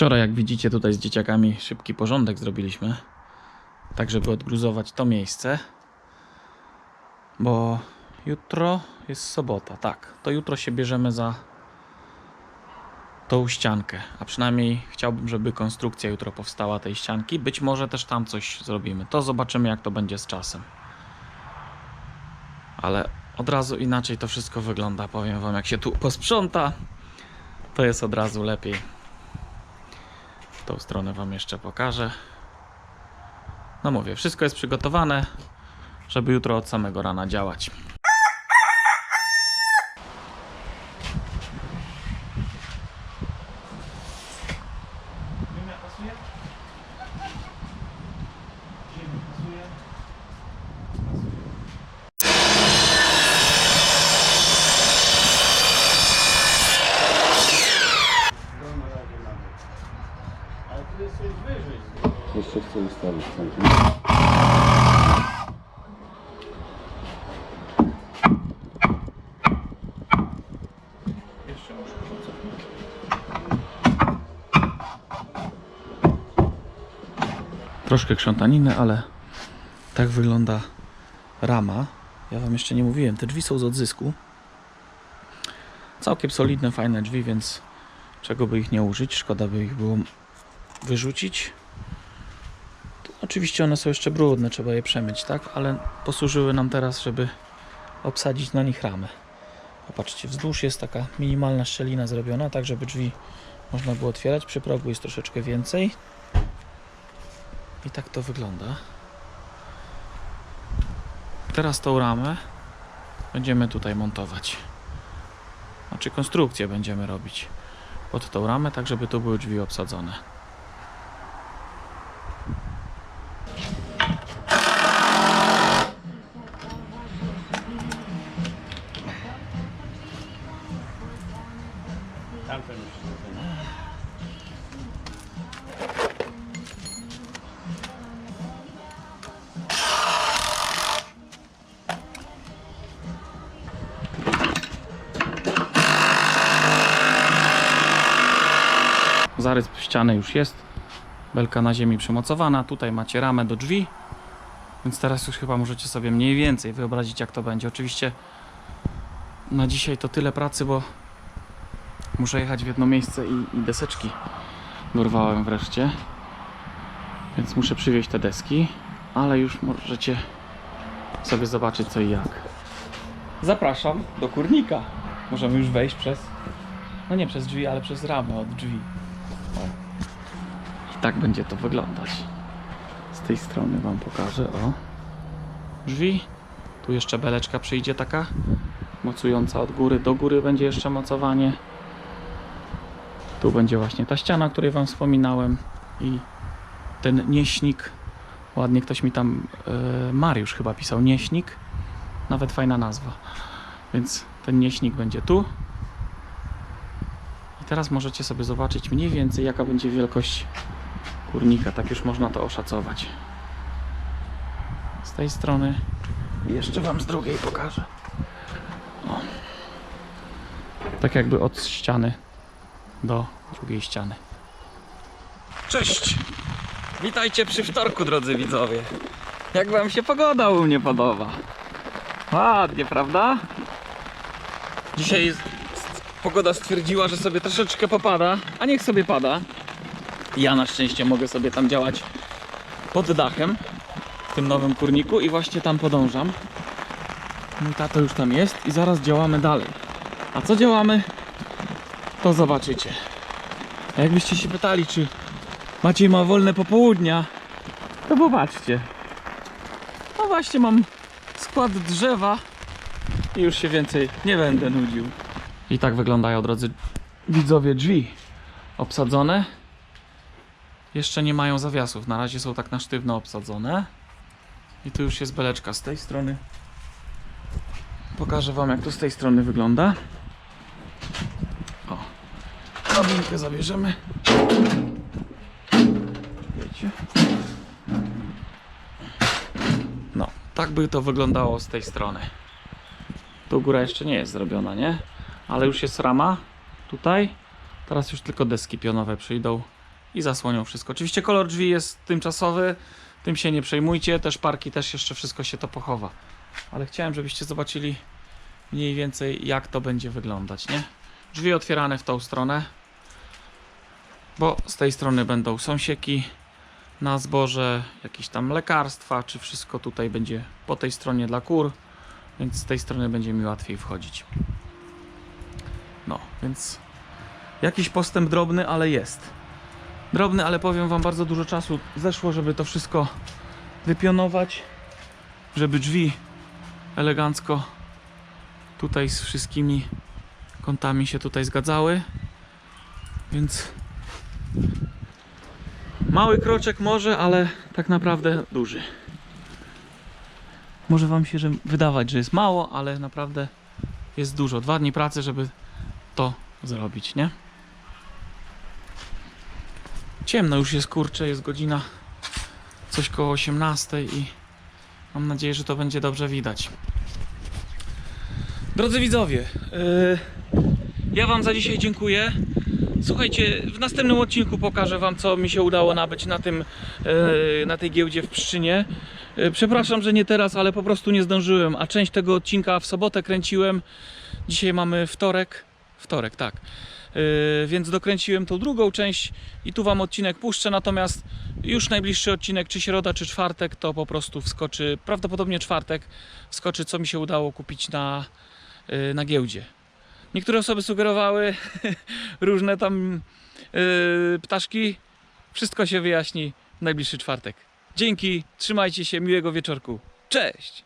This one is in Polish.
Wczoraj, jak widzicie, tutaj z dzieciakami szybki porządek zrobiliśmy. Tak, żeby odgruzować to miejsce. Bo jutro jest sobota, tak. To jutro się bierzemy za tą ściankę. A przynajmniej chciałbym, żeby konstrukcja jutro powstała tej ścianki. Być może też tam coś zrobimy. To zobaczymy, jak to będzie z czasem. Ale od razu inaczej to wszystko wygląda. Powiem Wam, jak się tu posprząta, to jest od razu lepiej. Tą stronę Wam jeszcze pokażę. No mówię, wszystko jest przygotowane, żeby jutro od samego rana działać. Jeszcze chcę ustawić tam. Troszkę krzątaniny, ale tak wygląda rama. Ja Wam jeszcze nie mówiłem, te drzwi są z odzysku. Całkiem solidne, fajne drzwi, więc czego by ich nie użyć? Szkoda by ich było wyrzucić. Tu oczywiście one są jeszcze brudne, trzeba je przemyć, tak? Ale posłużyły nam teraz, żeby obsadzić na nich ramę. Popatrzcie, wzdłuż jest taka minimalna szczelina zrobiona, tak żeby drzwi można było otwierać. Przy progu jest troszeczkę więcej. I tak to wygląda. Teraz tą ramę będziemy tutaj montować. Znaczy konstrukcję będziemy robić pod tą ramę, tak żeby tu były drzwi obsadzone. Zarys ściany już jest. Belka na ziemi przymocowana. Tutaj macie ramę do drzwi. Więc teraz już chyba możecie sobie mniej więcej wyobrazić jak to będzie. Oczywiście na dzisiaj to tyle pracy, bo muszę jechać w jedno miejsce i, i deseczki dorwałem wreszcie. Więc muszę przywieźć te deski, ale już możecie sobie zobaczyć co i jak. Zapraszam do kurnika. Możemy już wejść przez, no nie przez drzwi, ale przez ramę od drzwi. O. I tak będzie to wyglądać. Z tej strony Wam pokażę. O. Drzwi. Tu jeszcze beleczka przyjdzie taka mocująca od góry do góry będzie jeszcze mocowanie. Tu będzie właśnie ta ściana, o której Wam wspominałem i ten nieśnik. Ładnie ktoś mi tam, e, Mariusz chyba pisał, nieśnik. Nawet fajna nazwa. Więc ten nieśnik będzie tu. Teraz możecie sobie zobaczyć mniej więcej jaka będzie wielkość kurnika. Tak już można to oszacować. Z tej strony jeszcze Wam z drugiej pokażę. O. Tak jakby od ściany do drugiej ściany. Cześć! Witajcie przy wtorku, drodzy widzowie. Jak Wam się pogoda u mnie podoba? Ładnie, prawda? Dzisiaj pogoda stwierdziła, że sobie troszeczkę popada, a niech sobie pada. Ja na szczęście mogę sobie tam działać pod dachem w tym nowym kurniku i właśnie tam podążam. Mój tato już tam jest i zaraz działamy dalej. A co działamy? To zobaczycie. A jakbyście się pytali, czy Maciej ma wolne popołudnia, to popatrzcie. No właśnie mam skład drzewa i już się więcej nie będę nudził. I tak wyglądają, drodzy widzowie, drzwi obsadzone. Jeszcze nie mają zawiasów, na razie są tak na sztywno obsadzone. I tu już jest beleczka z tej strony. Pokażę Wam, jak to z tej strony wygląda. O, drabinkę zabierzemy. Wiecie. No, tak by to wyglądało z tej strony. Tu góra jeszcze nie jest zrobiona, nie? Ale już jest rama tutaj. Teraz już tylko deski pionowe przyjdą i zasłonią wszystko. Oczywiście kolor drzwi jest tymczasowy, tym się nie przejmujcie, też parki też jeszcze wszystko się to pochowa. Ale chciałem, żebyście zobaczyli mniej więcej jak to będzie wyglądać, nie? Drzwi otwierane w tą stronę, bo z tej strony będą sąsieki na zboże, jakieś tam lekarstwa, czy wszystko tutaj będzie po tej stronie dla kur, więc z tej strony będzie mi łatwiej wchodzić. No, więc jakiś postęp drobny, ale jest. Drobny, ale powiem wam, bardzo dużo czasu zeszło, żeby to wszystko wypionować, żeby drzwi elegancko tutaj z wszystkimi kątami się tutaj zgadzały. Więc mały kroczek może, ale tak naprawdę duży. Może wam się że wydawać, że jest mało, ale naprawdę jest dużo. Dwa dni pracy, żeby to zrobić, nie? Ciemno już jest, kurczę, jest godzina coś koło 18 i mam nadzieję, że to będzie dobrze widać. Drodzy widzowie, yy, ja wam za dzisiaj dziękuję. Słuchajcie, w następnym odcinku pokażę wam, co mi się udało nabyć na tym, yy, na tej giełdzie w Pszczynie. Yy, Przepraszam, że nie teraz, ale po prostu nie zdążyłem, a część tego odcinka w sobotę kręciłem. Dzisiaj mamy wtorek. Wtorek, tak. Yy, więc dokręciłem tą drugą część i tu wam odcinek puszczę, natomiast już najbliższy odcinek, czy środa, czy czwartek, to po prostu wskoczy, prawdopodobnie czwartek, wskoczy, co mi się udało kupić na, yy, na giełdzie. Niektóre osoby sugerowały różne tam yy, ptaszki. Wszystko się wyjaśni w najbliższy czwartek. Dzięki, trzymajcie się, miłego wieczorku. Cześć!